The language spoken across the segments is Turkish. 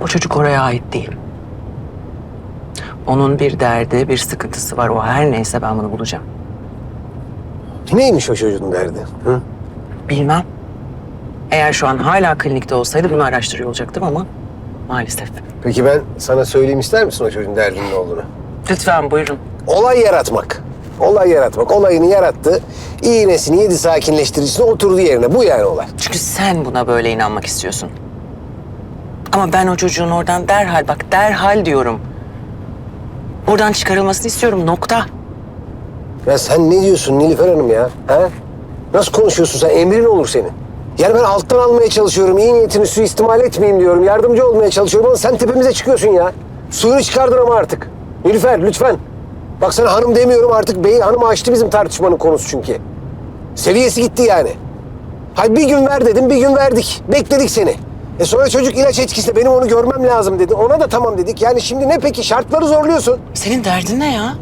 O çocuk oraya ait değil. Onun bir derdi, bir sıkıntısı var. O her neyse ben bunu bulacağım. Neymiş o çocuğun derdi? Hı? Bilmem. Eğer şu an hala klinikte olsaydı bunu araştırıyor olacaktım ama maalesef. Peki ben sana söyleyeyim ister misin o çocuğun derdinin ne olduğunu? Lütfen buyurun. Olay yaratmak. Olay yaratmak. Olayını yarattı. İğnesini yedi sakinleştiricisine oturdu yerine. Bu yani olay. Çünkü sen buna böyle inanmak istiyorsun. Ama ben o çocuğun oradan derhal bak derhal diyorum. Oradan çıkarılmasını istiyorum nokta. Ya sen ne diyorsun Nilüfer Hanım ya? Ha? Nasıl konuşuyorsun sen? Emrin olur senin. Yani ben alttan almaya çalışıyorum. iyi niyetini suistimal etmeyeyim diyorum. Yardımcı olmaya çalışıyorum ama sen tepemize çıkıyorsun ya. Suyunu çıkardın ama artık. Nilüfer lütfen. Bak sana hanım demiyorum artık. Bey hanım açtı bizim tartışmanın konusu çünkü. Seviyesi gitti yani. Hay bir gün ver dedim, bir gün verdik. Bekledik seni. E sonra çocuk ilaç etkisiyle benim onu görmem lazım dedi. Ona da tamam dedik. Yani şimdi ne peki? Şartları zorluyorsun. Senin derdin ne ya?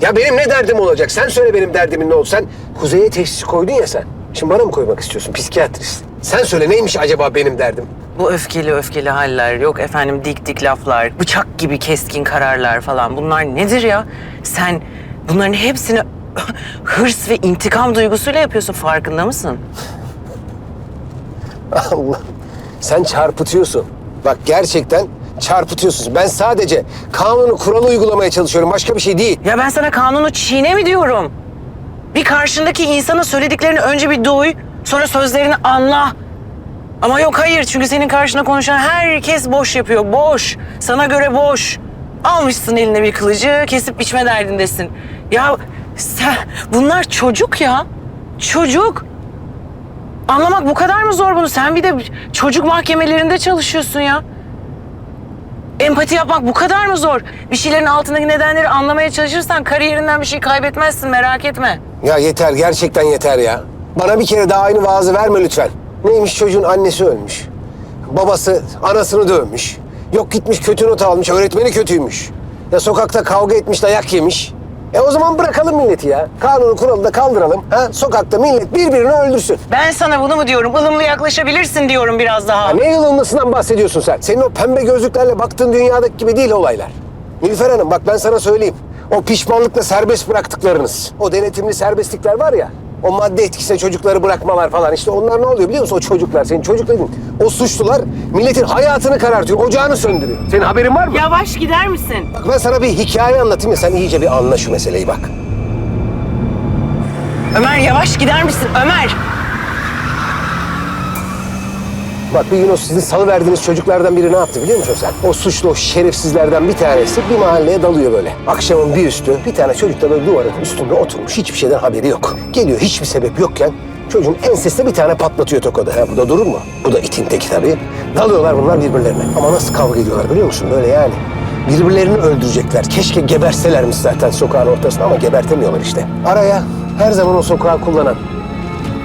Ya benim ne derdim olacak? Sen söyle benim derdimin ne oldu? Sen Kuzey'e teşhis koydun ya sen. Şimdi bana mı koymak istiyorsun psikiyatrist? Sen söyle neymiş acaba benim derdim? Bu öfkeli öfkeli haller, yok efendim dik dik laflar, bıçak gibi keskin kararlar falan bunlar nedir ya? Sen bunların hepsini hırs ve intikam duygusuyla yapıyorsun farkında mısın? Allah. Sen çarpıtıyorsun. Bak gerçekten çarpıtıyorsun. Ben sadece kanunu kuralı uygulamaya çalışıyorum. Başka bir şey değil. Ya ben sana kanunu çiğne mi diyorum? Bir karşındaki insanın söylediklerini önce bir duy, sonra sözlerini anla. Ama yok hayır çünkü senin karşına konuşan herkes boş yapıyor. Boş. Sana göre boş. Almışsın eline bir kılıcı, kesip biçme derdindesin. Ya sen, bunlar çocuk ya. Çocuk. Anlamak bu kadar mı zor bunu? Sen bir de çocuk mahkemelerinde çalışıyorsun ya. Empati yapmak bu kadar mı zor? Bir şeylerin altındaki nedenleri anlamaya çalışırsan kariyerinden bir şey kaybetmezsin merak etme. Ya yeter gerçekten yeter ya. Bana bir kere daha aynı vaazı verme lütfen. Neymiş çocuğun annesi ölmüş. Babası anasını dövmüş. Yok gitmiş kötü not almış, öğretmeni kötüymüş. Ya sokakta kavga etmiş, dayak yemiş. E o zaman bırakalım milleti ya. Kanunu kuralı da kaldıralım. Ha? Sokakta millet birbirini öldürsün. Ben sana bunu mu diyorum? ılımlı yaklaşabilirsin diyorum biraz daha. Ya ne yılılmasından bahsediyorsun sen? Senin o pembe gözlüklerle baktığın dünyadaki gibi değil olaylar. Nilüfer Hanım bak ben sana söyleyeyim. O pişmanlıkla serbest bıraktıklarınız, o denetimli serbestlikler var ya, o madde etkisine çocukları bırakmalar falan işte onlar ne oluyor biliyor musun? O çocuklar, senin çocukların, o suçlular milletin hayatını karartıyor, ocağını söndürüyor. Senin haberin var mı? Yavaş gider misin? Bak ben sana bir hikaye anlatayım ya sen iyice bir anla şu meseleyi bak. Ömer yavaş gider misin? Ömer! Bak bir gün o sizin salıverdiğiniz çocuklardan biri ne yaptı biliyor musun sen? O suçlu, o şerefsizlerden bir tanesi bir mahalleye dalıyor böyle. Akşamın bir üstü bir tane çocuk da böyle duvarın üstünde oturmuş. Hiçbir şeyden haberi yok. Geliyor hiçbir sebep yokken çocuğun ensesine bir tane patlatıyor tokada. Ha, bu da durur mu? Bu da itin teki tabii. Dalıyorlar bunlar birbirlerine. Ama nasıl kavga ediyorlar biliyor musun? Böyle yani. Birbirlerini öldürecekler. Keşke geberselermiş zaten sokağın ortasında ama gebertemiyorlar işte. Araya her zaman o sokağı kullanan,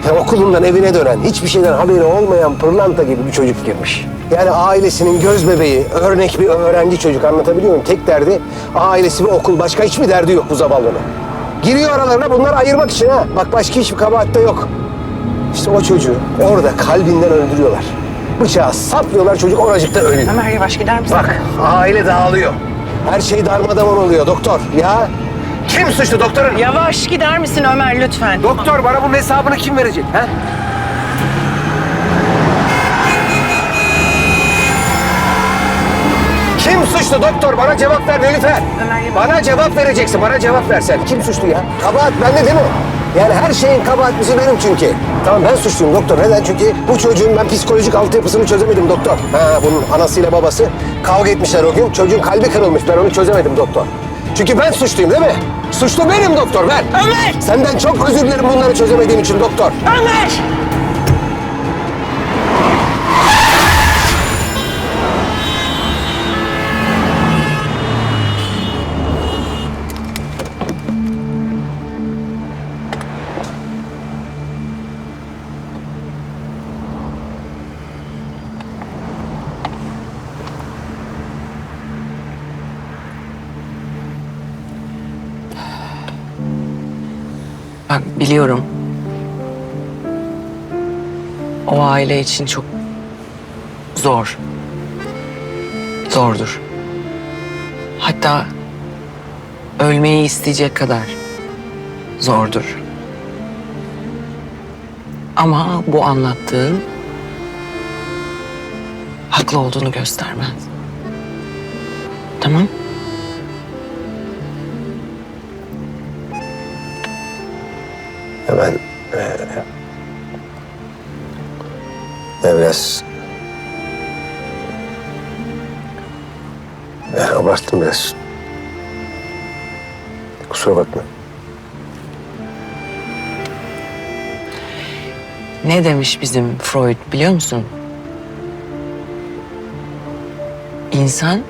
ya okulundan evine dönen, hiçbir şeyden haberi olmayan pırlanta gibi bir çocuk girmiş. Yani ailesinin göz bebeği, örnek bir öğrenci çocuk anlatabiliyor muyum? Tek derdi ailesi ve okul. Başka hiçbir derdi yok bu zavallının. Giriyor aralarına bunları ayırmak için ha. Bak başka hiçbir kabahat yok. İşte o çocuğu orada kalbinden öldürüyorlar. Bıçağı saplıyorlar çocuk oracıkta ölüyor. Ömer yavaş gider misin? Bak aile dağılıyor. Her şey darmadağın oluyor doktor. Ya kim suçlu doktorun? Yavaş gider misin Ömer lütfen? Doktor bana bunun hesabını kim verecek? Ha? Kim suçlu doktor? Bana cevap ver Nilüfer. Ömer. Bana cevap vereceksin. Bana cevap ver sen. Kim suçlu ya? Kabahat bende değil mi? Yani her şeyin kabahatlisi benim çünkü. Tamam ben suçluyum doktor. Neden? Çünkü bu çocuğun ben psikolojik altyapısını çözemedim doktor. Ha bunun anasıyla babası kavga etmişler o gün. Çocuğun kalbi kırılmış. Ben onu çözemedim doktor. Çünkü ben suçluyum değil mi? Suçlu benim doktor ben. Ömer! Senden çok özür dilerim bunları çözemediğim için doktor. Ömer! Biliyorum. O aile için çok zor. Zordur. Hatta ölmeyi isteyecek kadar zordur. Ama bu anlattığın haklı olduğunu göstermez. Tamam? Ben... eee, ben biraz... Ben abarttım biraz. Kusura bakma. Ne demiş bizim Freud biliyor musun? İnsan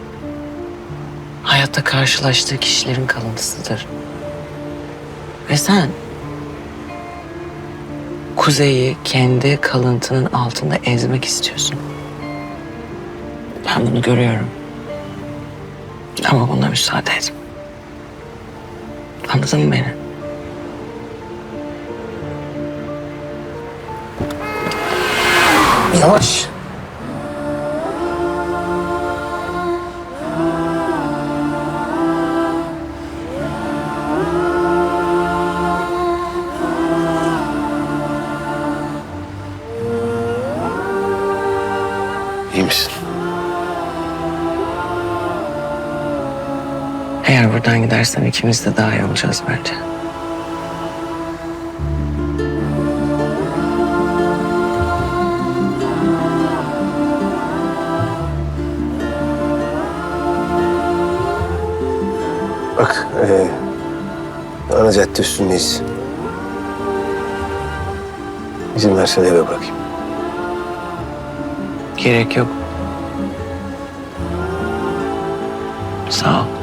hayatta karşılaştığı kişilerin kalıntısıdır. Ve sen Kuzey'i kendi kalıntının altında ezmek istiyorsun. Ben bunu görüyorum. Ama buna müsaade et. Anladın mı beni? Yavaş. Buradan gidersen ikimiz de daha iyi olacağız bence. Bak, eee ana cadde üstündeyiz. İzin versen eve bırakayım. Gerek yok. Sağ ol.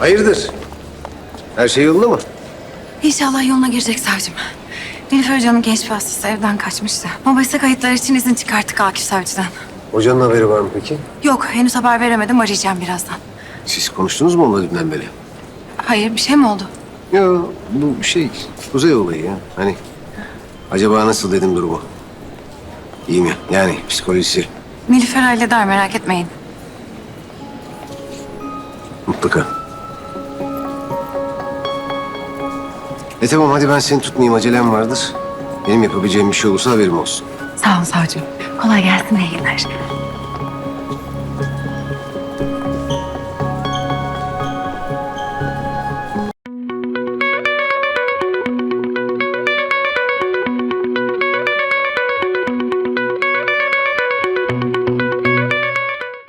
Hayırdır? Her şey yolunda mı? İnşallah yoluna girecek savcım. Nilüfer Hoca'nın genç bir hastası evden kaçmıştı. Mobese kayıtlar için izin çıkarttık Akif Savcı'dan. Hocanın haberi var mı peki? Yok henüz haber veremedim arayacağım birazdan. Siz konuştunuz mu onunla dünden beri? Hayır bir şey mi oldu? Ya bu şey kuzey olayı ya. Hani acaba nasıl dedim durumu? İyi mi? Yani psikolojisi Nilüfer halleder merak etmeyin. mutlaka. E tamam hadi ben seni tutmayayım acelem vardır. Benim yapabileceğim bir şey olursa haberim olsun. Sağ olun savcım. Kolay gelsin iyi.